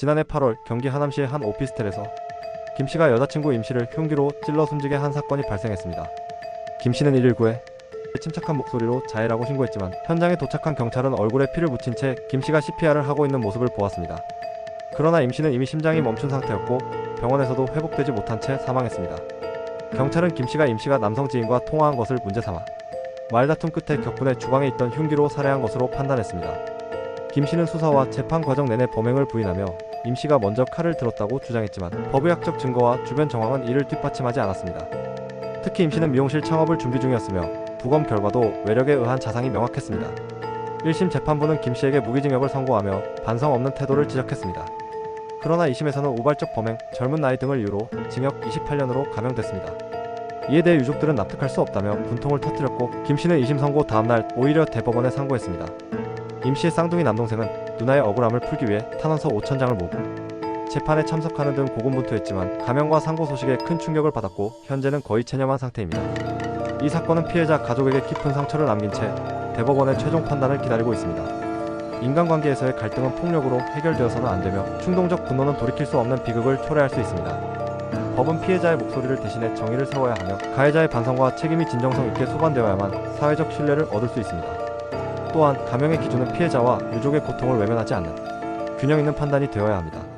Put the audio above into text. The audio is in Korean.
지난해 8월 경기 하남시의 한 오피스텔에서 김 씨가 여자친구 임 씨를 흉기로 찔러 숨지게 한 사건이 발생했습니다. 김 씨는 119에 침착한 목소리로 자해라고 신고했지만 현장에 도착한 경찰은 얼굴에 피를 묻힌 채 김 씨가 CPR을 하고 있는 모습을 보았습니다. 그러나 임 씨는 이미 심장이 멈춘 상태였고 병원에서도 회복되지 못한 채 사망했습니다. 경찰은 김 씨가 임 씨가 남성 지인과 통화한 것을 문제 삼아 말다툼 끝에 격분해 주방에 있던 흉기로 살해한 것으로 판단했습니다. 김 씨는 수사와 재판 과정 내내 범행을 부인하며 임 씨가 먼저 칼을 들었다고 주장했지만 법의학적 증거와 주변 정황은 이를 뒷받침하지 않았습니다. 특히 임 씨는 미용실 창업을 준비 중이었으며 부검 결과도 외력에 의한 자상이 명확했습니다. 1심 재판부는 김 씨에게 무기징역을 선고하며 반성 없는 태도를 지적했습니다. 그러나 2심에서는 우발적 범행, 젊은 나이 등을 이유로 징역 28년으로 감형됐습니다. 이에 대해 유족들은 납득할 수 없다며 분통을 터뜨렸고 김 씨는 2심 선고 다음날 오히려 대법원에 상고했습니다. 임 씨의 쌍둥이 남동생은 누나의 억울함을 풀기 위해 탄원서 5천 장을 모으고 재판에 참석하는 등 고군분투했지만 감형과 상고 소식에 큰 충격을 받았고 현재는 거의 체념한 상태입니다. 이 사건은 피해자 가족에게 깊은 상처를 남긴 채 대법원의 최종 판단을 기다리고 있습니다. 인간관계에서의 갈등은 폭력으로 해결되어서는 안 되며 충동적 분노는 돌이킬 수 없는 비극을 초래할 수 있습니다. 법은 피해자의 목소리를 대신해 정의를 세워야 하며 가해자의 반성과 책임이 진정성 있게 소반되어야만 사회적 신뢰를 얻을 수 있습니다. 또한 감형의 기준은 피해자와 유족의 고통을 외면하지 않는 균형 있는 판단이 되어야 합니다.